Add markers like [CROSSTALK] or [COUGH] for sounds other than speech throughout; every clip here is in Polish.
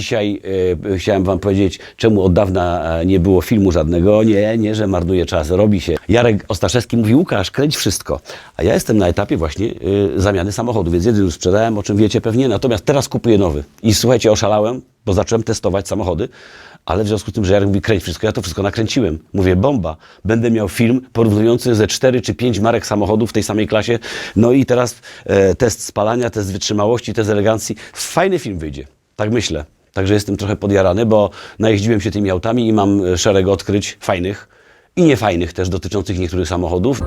dzisiaj e, chciałem wam powiedzieć, czemu od dawna e, nie było filmu żadnego. Nie, nie, że marnuje czas, robi się. Jarek Ostaszewski mówi, Łukasz, kręć wszystko. A ja jestem na etapie właśnie e, zamiany samochodu, więc jeden już sprzedałem, o czym wiecie pewnie, natomiast teraz kupuję nowy. I słuchajcie, oszalałem, bo zacząłem testować samochody, ale w związku z tym, że Jarek mówi, kręć wszystko, ja to wszystko nakręciłem. Mówię, bomba, będę miał film porównujący ze 4 czy 5 marek samochodów w tej samej klasie. No i teraz e, test spalania, test wytrzymałości, test elegancji. Fajny film wyjdzie, tak myślę. Także jestem trochę podjarany, bo najeździłem się tymi autami i mam e, szereg odkryć fajnych i niefajnych też dotyczących niektórych samochodów.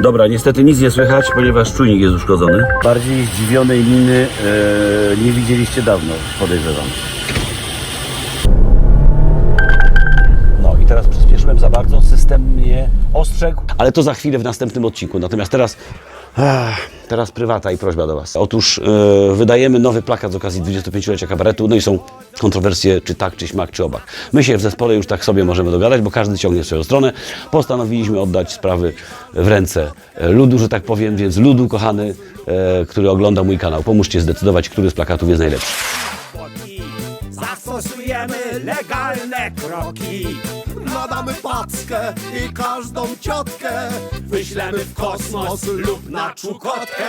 Dobra, niestety nic nie słychać, ponieważ czujnik jest uszkodzony. Bardziej zdziwionej miny e, nie widzieliście dawno, podejrzewam. No i teraz przyspieszyłem za bardzo, system mnie ostrzegł. Ale to za chwilę w następnym odcinku. Natomiast teraz, teraz prywata i prośba do Was. Otóż e, wydajemy nowy plakat z okazji 25-lecia kabaretu, no i są kontrowersje, czy tak, czy śmak, czy obak. My się w zespole już tak sobie możemy dogadać, bo każdy ciągnie swoją stronę. Postanowiliśmy oddać sprawy w ręce ludu, że tak powiem, więc ludu, kochany, e, który ogląda mój kanał, pomóżcie zdecydować, który z plakatów jest najlepszy. Zastosujemy legalne kroki Nadamy packę i każdą ciotkę. Wyślemy w kosmos lub na czukotkę.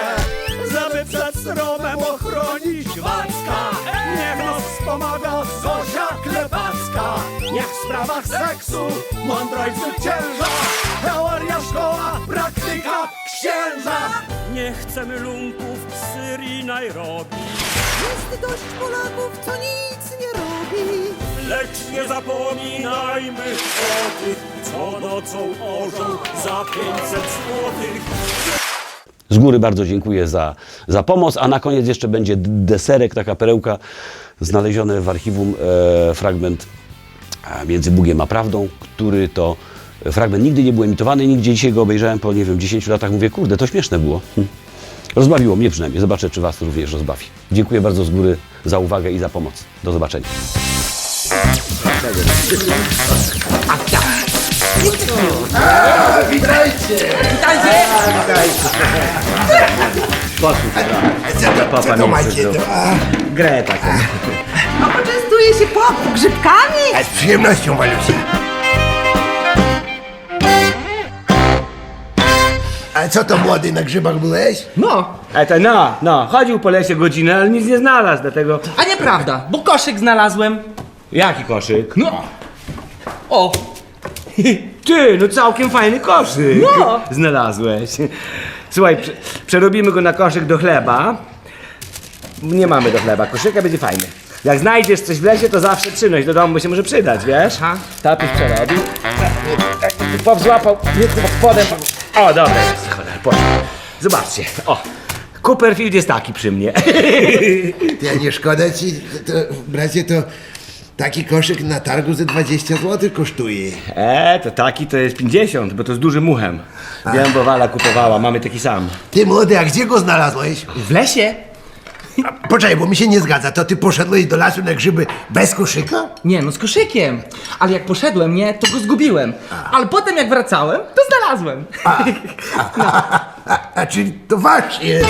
Żeby przed stromem ochronić Wacka. Niech nas wspomaga Zosia Klepacka. Niech w sprawach seksu mądrość zwycięża. Teoria szkoła, praktyka księża. Nie chcemy lumków z Syrii Nairobi. Jest dość Polaków, co nic nie robi. Lecz nie zapominajmy o tych, co nocą orzą za 500 złotych. Z góry bardzo dziękuję za, za pomoc, a na koniec jeszcze będzie deserek, taka perełka, znaleziony w archiwum e, fragment e, między Bugiem a Prawdą, który to fragment nigdy nie był emitowany, nigdzie dzisiaj go obejrzałem po, nie wiem, 10 latach, mówię, kurde, to śmieszne było. Hm. Rozbawiło mnie przynajmniej, zobaczę, czy Was również rozbawi. Dziękuję bardzo z góry za uwagę i za pomoc. Do zobaczenia. Co to macie? Grę taką. A poczęstuje się pop grzybkami? A z przyjemnością, Walusia. A co to młody na grzybach byłeś? No, E to no, no, chodził po lesie godzinę, ale nic nie znalazł, dlatego... a nieprawda, bo koszyk znalazłem. Jaki koszyk? No. O, [LAUGHS] Ty, no całkiem fajny koszyk No. znalazłeś. Słuchaj, prze, przerobimy go na koszyk do chleba. Nie mamy do chleba, koszyka będzie fajny. Jak znajdziesz coś w lesie, to zawsze przynoś do domu, bo się może przydać, wiesz? Aha. Tatuś przerobił. Pop złapał, nie pod spodem. O, dobra, jest, cholera, poszło. Zobaczcie, o. Cooperfield jest taki przy mnie. [LAUGHS] Ty, a nie szkoda ci, to, to, bracie, to taki koszyk na targu za 20 zł kosztuje. E, to taki to jest 50, bo to z dużym muchem. Wiem, bo Wala kupowała, mamy taki sam. Ty młody, a gdzie go znalazłeś? w lesie? Poczekaj, bo mi się nie zgadza. To ty poszedłeś do lasu na grzyby bez koszyka? Nie, no z koszykiem. Ale jak poszedłem, nie, to go zgubiłem. Ale potem jak wracałem, to znalazłem. A, [LAUGHS] a czyli to wasz jest.